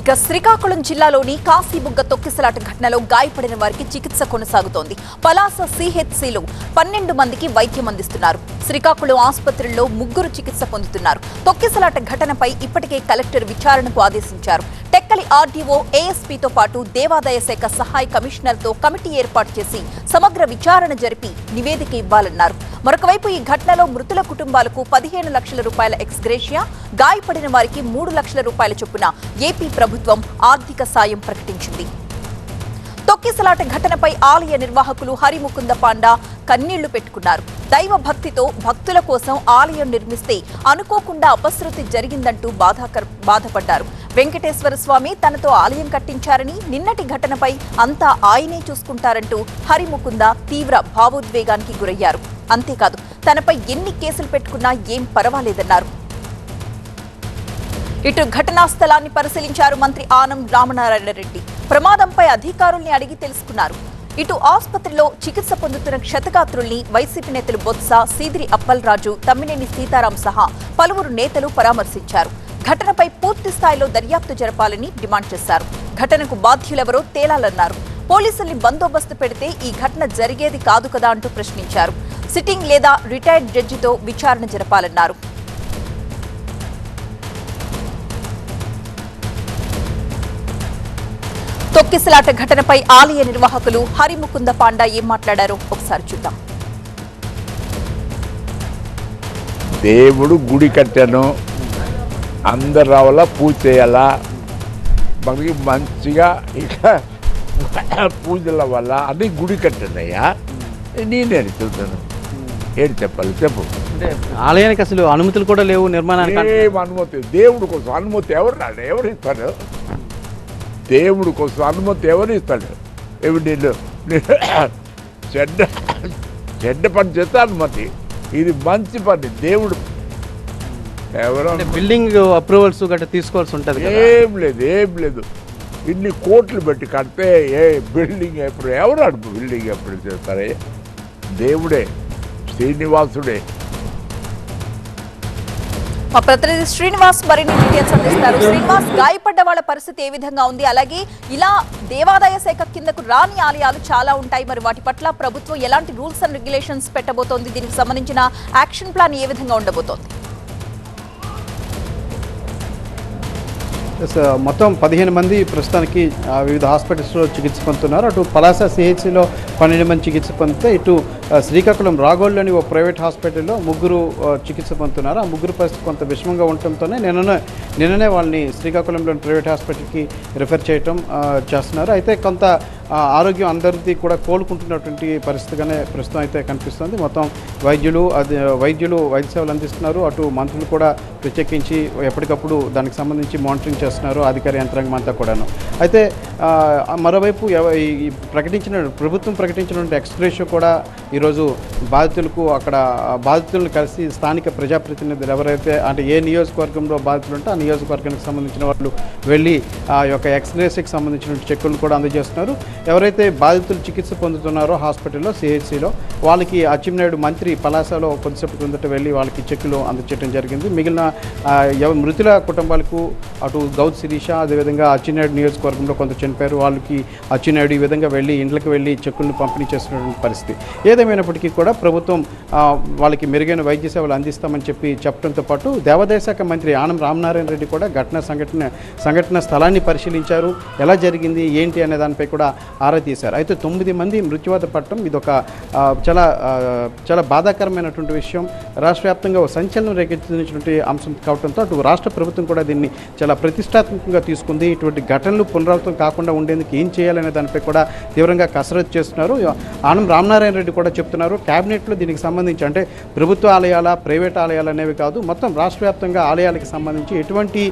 ఇక శ్రీకాకుళం జిల్లాలోని కాశీబుగ్గ తొక్కిసలాట ఘటనలో గాయపడిన వారికి చికిత్స కొనసాగుతోంది. పలాస సిహెచ్సిలో పన్నెండు మందికి వైద్యం అందిస్తున్నారు. శ్రీకాకుళం ఆసుపత్రుల్లో ముగ్గురు చికిత్స పొందుతున్నారు. తొక్కిసలాట ఘటనపై ఇప్పటికే కలెక్టర్ విచారణకు ఆదేశించారు. టెక్కలి ఆర్డీఓ ఏఎస్పీతో పాటు దేవాదాయ శాఖ సహాయ కమిషనర్తో కమిటీ ఏర్పాటు చేసి సమగ్ర విచారణ జరిపి నివేదిక ఇవ్వాలన్నారు. మరొకవైపు ఈ ఘటనలో మృతుల కుటుంబాలకు పదిహేను లక్షల రూపాయల ఎక్స్గ్రేషియా గాయపడిన వారికి మూడు లక్షల రూపాయల చొప్పున ఏపీ ప్రభుత్వం ఆర్థిక సాయం ప్రకటించింది. తొక్కిసలాట ఘటనపై ఆలయ నిర్వాహకులు హరిముకుంద పాండా కన్నీళ్ళు పెట్టుకున్నారు. దైవ భక్తితో భక్తుల కోసం ఆలయం నిర్మిస్తే అనుకోకుండా అపశృతి జరిగిందంటూ బాధాకర బాధపడ్డారు. వెంకటేశ్వర స్వామి తనతో ఆలయం కట్టించారని నిన్నటి ఘటనపై అంతా ఆయనే చూసుకుంటారంటూ హరిముకుంద తీవ్ర భావోద్వేగానికి గురయ్యారు. అంతేకాదు తనపై ఎన్ని కేసులు పెట్టుకున్నా ఏం పర్వాలేదన్నారు. ఇటు ఘటనా స్థలాన్ని పరిశీలించారు మంత్రి ఆనం రామనారాయణ రెడ్డి. ప్రమాదంపై అధికారుల్ని అడిగి తెలుసుకున్నారు. ఇటు ఆసుపత్రిలో చికిత్స పొందుతున్న క్షతగాత్రుల్ని వైసీపీ నేతలు బొత్స సీదిరి అప్పలరాజు తమ్మినేని సీతారాం సహా పలువురు నేతలు పరామర్శించారు. ఘటనపై పూర్తి స్థాయిలో దర్యాప్తు జరపాలని డిమాండ్ చేశారు. ఘటనకు బాధ్యులెవరో తేలాలన్నారు. పోలీసుల్ని బందోబస్తు పెడితే ఈ ఘటన జరిగేది కాదు కదా అంటూ ప్రశ్నించారు. సిట్టింగ్ లేదా రిటైర్డ్ జడ్జితో విచారణ జరపాలన్నారు. తొక్కిసలాట ఘటనపై ఆలయ నిర్వాహకులు హరిముకుంద పాండా ఏం మాట్లాడారో ఒకసారి చూద్దాం. దేవుడు గుడి కట్టాను. అందరు రావాలా పూజ చేయాలా? మనకి మంచిగా ఇక పూజల వల్ల అన్ని గుడి కట్టానయ్యా. నేనే చెబుతాను. ఏంటి చెప్పాలి చెప్పు. ఆలయానికి అసలు అనుమతులు కూడా లేవు నిర్మాణానికి ఏం అనుమతి? దేవుడు కోసం అనుమతి ఎవరు రాడు ఎవరు ఇస్తాడు దేవుడు కోసం అనుమతి ఎవరు ఇస్తాడు? ఏమి నేను నేను చెడ్డ చెడ్డ పని చేస్తే అనుమతి. ఇది మంచి పని. దేవుడు ఎవరు బిల్డింగ్ అప్రూవల్స్ గట్రా తీసుకోవాల్సి ఉంటుంది ఏం లేదు ఏం లేదు. ఇన్ని కోట్లు పెట్టి కడితే ఏ బిల్డింగ్ ఎప్పుడు ఎవరు బిల్డింగ్ ఎప్పుడు చేస్తారే? దేవుడే శ్రీనివాసుడే. మా ప్రతినిధి శ్రీనివాస్ మరిన్ని డీటెయిల్స్ అందిస్తారు. శ్రీనివాస్ గాయపడ్డ వాళ్ళ పరిస్థితి ఏ విధంగా ఉంది? అలాగే ఇలా దేవాదాయ శాఖ కిందకు రాని ఆలయాలు చాలా ఉంటాయి. మరి వాటి పట్ల ప్రభుత్వం ఎలాంటి రూల్స్ అండ్ రెగ్యులేషన్స్ పెట్టబోతోంది? దీనికి సంబంధించిన యాక్షన్ ప్లాన్ ఏ విధంగా ఉండబోతోంది? ఎస్, మొత్తం పదిహేను మంది ప్రస్తుతానికి వివిధ హాస్పిటల్స్లో చికిత్స పొందుతున్నారు. అటు పలాస సిహెచ్సిలో పన్నెండు మంది చికిత్స పొందితే ఇటు శ్రీకాకుళం రాగోల్లోని ఓ ప్రైవేట్ హాస్పిటల్లో ముగ్గురు చికిత్స పొందుతున్నారు. ఆ ముగ్గురు పరిస్థితి కొంత విషమంగా ఉండటంతోనే నిన్ననే నిన్ననే వాళ్ళని శ్రీకాకుళంలోని ప్రైవేట్ హాస్పిటల్కి రిఫర్ చేయటం చేస్తున్నారు. అయితే కొంత ఆరోగ్యం అందరిది కూడా కోలుకుంటున్నటువంటి పరిస్థితిగానే ప్రస్తుతం అయితే కనిపిస్తుంది. మొత్తం వైద్యులు అది వైద్యులు వైద్య సేవలు అందిస్తున్నారు. అటు మంత్రులు కూడా ప్రత్యేకించి ఎప్పటికప్పుడు దానికి సంబంధించి మానిటరింగ్ చేస్తున్నారు అధికార యంత్రాంగం అంతా కూడాను. అయితే మరోవైపు ఈ ప్రకటించిన ప్రభుత్వం ప్రకటించినటువంటి ఎక్స్ప్రెస్ కూడా ఈరోజు బాధితులకు అక్కడ బాధితులను కలిసి స్థానిక ప్రజాప్రతినిధులు ఎవరైతే అంటే ఏ నియోజకవర్గంలో బాధితులు ఉంటే ఆ నియోజకవర్గానికి సంబంధించిన వాళ్ళు వెళ్ళి ఆ యొక్క ఎక్స్రేస్కి సంబంధించిన చెక్కులు కూడా అందజేస్తున్నారు. ఎవరైతే బాధితులు చికిత్స పొందుతున్నారో హాస్పిటల్లో సిహెచ్సిలో వాళ్ళకి అచ్చెన్నాయుడు మంత్రి పలాసలో కొద్దిసేపు కిందట వెళ్ళి వాళ్ళకి చెక్కులు అందచేయడం జరిగింది. మిగిలిన మృతుల కుటుంబాలకు అటు గౌత్ శిరీష అదేవిధంగా అచ్చెన్నాయుడు నియోజకవర్గంలో కొంత చనిపోయారు. వాళ్ళకి అచ్చెన్నాయుడు ఈ విధంగా వెళ్ళి ఇండ్లకు వెళ్ళి చెక్కులను పంపిణీ చేస్తున్నటువంటి పరిస్థితి. ఏదేమైనప్పటికీ కూడా ప్రభుత్వం వాళ్ళకి మెరుగైన వైద్య సేవలు అందిస్తామని చెప్పి చెప్పడంతో పాటు దేవాదాయ శాఖ మంత్రి ఆనం రామనారాయణ రెడ్డి కూడా ఘటన సంఘటన సంఘటన స్థలాన్ని పరిశీలించారు. ఎలా జరిగింది ఏంటి అనే దానిపై కూడా ఆరా తీశారు. అయితే తొమ్మిది మంది మృత్యువాత పట్టడం ఇదొక చాలా చాలా బాధాకరమైనటువంటి విషయం. రాష్ట్ర వ్యాప్తంగా ఒక సంచలనం రేకెత్తించినటువంటి అంశం కావడంతో అటు రాష్ట్ర ప్రభుత్వం కూడా దీన్ని చాలా ప్రతిష్టాత్మకంగా తీసుకుంది. ఇటువంటి ఘటనలు పునరావృతం కాకుండా ఉండేందుకు ఏం చేయాలనే దానిపై కూడా తీవ్రంగా కసరత్తు చేస్తున్నారు. ఆనం రామనారాయణ రెడ్డి కూడా చెప్తున్నారు. క్యాబినెట్లో దీనికి సంబంధించి అంటే ప్రభుత్వ ఆలయాల ప్రైవేట్ ఆలయాలు అనేవి కాదు మొత్తం రాష్ట్ర వ్యాప్తంగా ఆలయాలకు సంబంధించి ఎటువంటి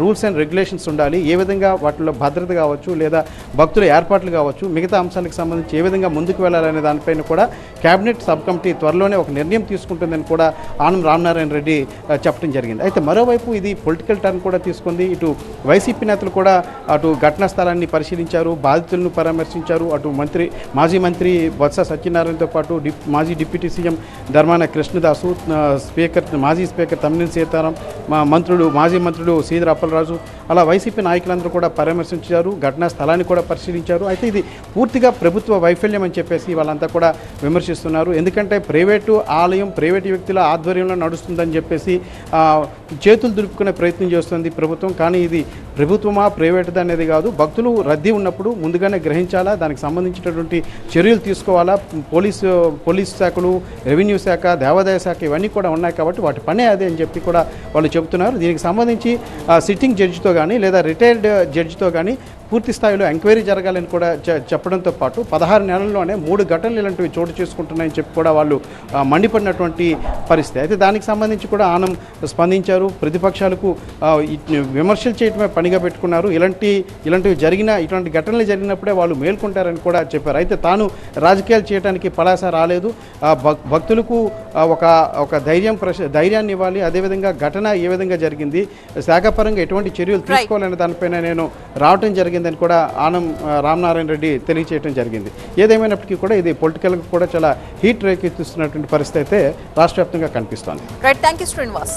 రూల్స్ అండ్ రెగ్యులేషన్స్ ఉండాలి. ఏ విధంగా వాటిలో భద్రత కావచ్చు లేదా భక్తుల ఏర్పాట్లు కావచ్చు మిగతా అంశాలకు సంబంధించి ఏ విధంగా ముందుకు వెళ్ళాలనే దానిపైన కూడా క్యాబినెట్ సబ్ కమిటీ త్వరలోనే ఒక నిర్ణయం తీసుకుంటుందని కూడా ఆనం రామనారాయణ రెడ్డి చెప్పడం జరిగింది. అయితే మరోవైపు ఇది పొలిటికల్ టర్న్ కూడా తీసుకుంది. ఇటు వైసీపీ నేతలు కూడా అటు ఘటనా స్థలాన్ని పరిశీలించారు బాధితులను పరామర్శించారు అటు మంత్రి మాజీ మంత్రి బొత్స సత్యనారాయణతో పాటు డిప్ మాజీ deputy CM Dharmana Krishnadas speaker మాజీ స్పీకర్ తమ్మినేని సీతారాం మా మంత్రులు మాజీ మంత్రులు సీదర అప్పలరాజు అలా వైసీపీ నాయకులందరూ కూడా పరామర్శించారు ఘటనా స్థలాన్ని కూడా పరిశీలించారు. అయితే ఇది పూర్తిగా ప్రభుత్వ వైఫల్యం అని చెప్పేసి వాళ్ళంతా కూడా విమర్శిస్తున్నారు. ఎందుకంటే ప్రైవేటు ఆలయం ప్రైవేటు వ్యక్తుల ఆధ్వర్యంలో నడుస్తుందని చెప్పేసి చేతులు దులుపుకునే ప్రయత్నం చేస్తుంది ప్రభుత్వం కానీ ఇది ప్రభుత్వమా ప్రైవేటుదా అనేది కాదు. భక్తులు రద్దీ ఉన్నప్పుడు ముందుగానే గ్రహించాలా? దానికి సంబంధించినటువంటి చర్యలు తీసుకోవాలా? పోలీసు పోలీస్ శాఖలు రెవెన్యూ శాఖ దేవాదాయ శాఖ ఇవన్నీ కూడా ఉన్నాయి కాబట్టి వాటి పనే అదే అని చెప్పి కూడా వాళ్ళు చెబుతున్నారు. దీనికి సంబంధించి ఆ, సిట్టింగ్ జడ్జితో కానీ లేదా రిటైర్డ్ జడ్జితో కానీ పూర్తి స్థాయిలో ఎంక్వైరీ జరగాలని కూడా చెప్పడంతో పాటు పదహారు నెలల్లోనే మూడు ఘటనలు ఇలాంటివి చోటు చేసుకుంటున్నాయని చెప్పి కూడా వాళ్ళు మండిపడినటువంటి పరిస్థితి. అయితే దానికి సంబంధించి కూడా ఆనం స్పందించారు. ప్రతిపక్షాలకు విమర్శలు చేయడమే పనిగా పెట్టుకున్నారు. ఇలాంటి ఇలాంటివి జరిగిన ఇటువంటి ఘటనలు జరిగినప్పుడే వాళ్ళు మేల్కొంటారని కూడా చెప్పారు. అయితే తాను రాజకీయాలు చేయడానికి పలాస రాలేదు. భక్తులకు ఒక ఒక ధైర్యం ప్రశ ధైర్యాన్ని ఇవ్వాలి. అదేవిధంగా ఘటన ఏ విధంగా జరిగింది శాఖపరంగా ఎటువంటి చర్యలు తీసుకోవాలనే దానిపైన నేను రావటం జరిగిందని కూడా ఆనం ఆ, రామనారాయణ రెడ్డి తెలియచేయడం జరిగింది. ఏదేమైనప్పటికీ కూడా ఇది పొలిటికల్గా కూడా చాలా హీట్ రేకెత్తిస్తున్నటువంటి పరిస్థితి అయితే రాష్ట్ర వ్యాప్తంగా కనిపిస్తోంది థ్యాంక్ శ్రీనివాస్